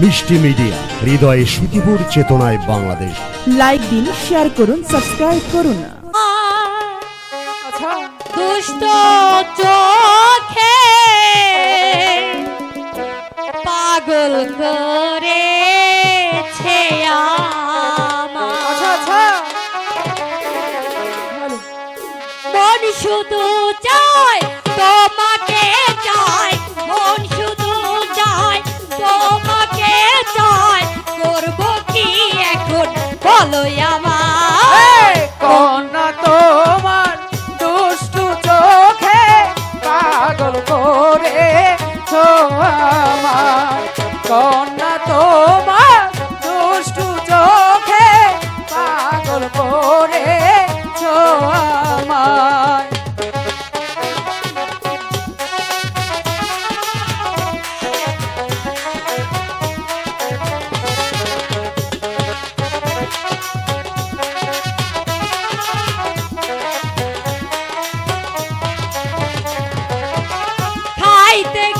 মিষ্টি মিডিয়া হৃদয়ে সুখীপুর চেতনায় বাংলাদেশ লাইক দিন শেয়ার করুন সাবস্ক্রাইব করুন আচ্ছা দুষ্ট চোখে পাগল করেছে। আচ্ছা আচ্ছা। মন শুধু চায়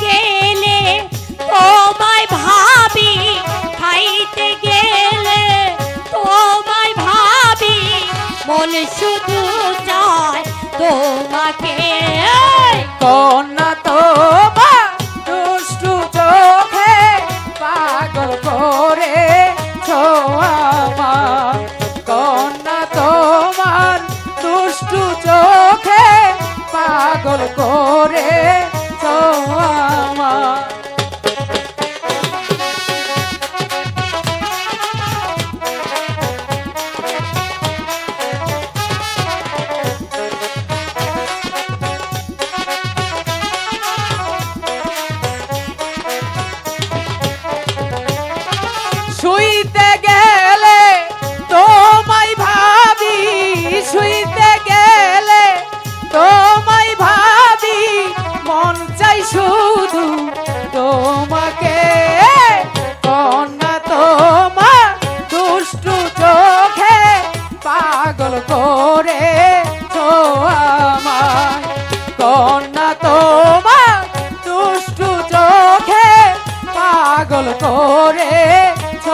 গেলে, তোমায় ভাবি খাইতে গেলে, তোমায় ভাবি, মন শুধু চায় তোমাকে। কন্যা তোমার দুষ্টু চোখে পাগল করে আমার কন্যা তোমার দুষ্টু চোখে পাগল করে পাগল করে আমার কন্যা তোমার দুষ্টু চোখে পাগল করে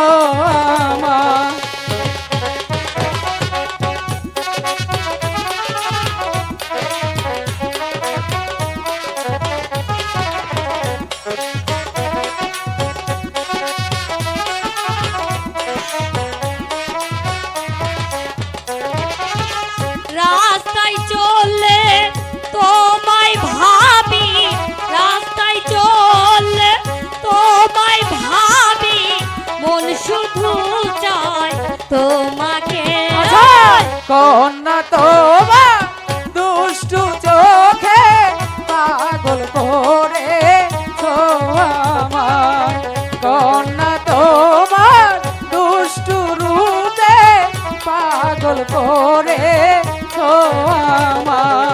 আমার কন্যা তোমা দুষ্টু চোখে পাগল করে আমার কন্যা তোমার দুষ্টু রূপে পাগল করে আমার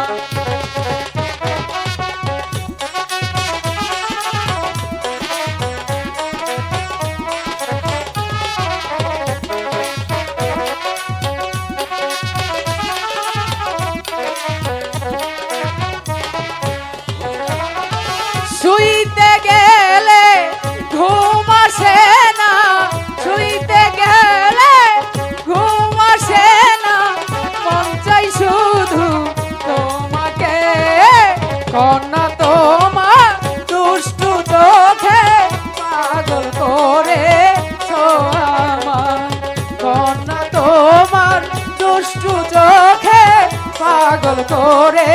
পাগল করে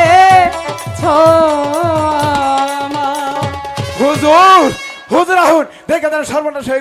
হুজুর হুজুর আহুন। দেখে তার সর্বনাশ হয়ে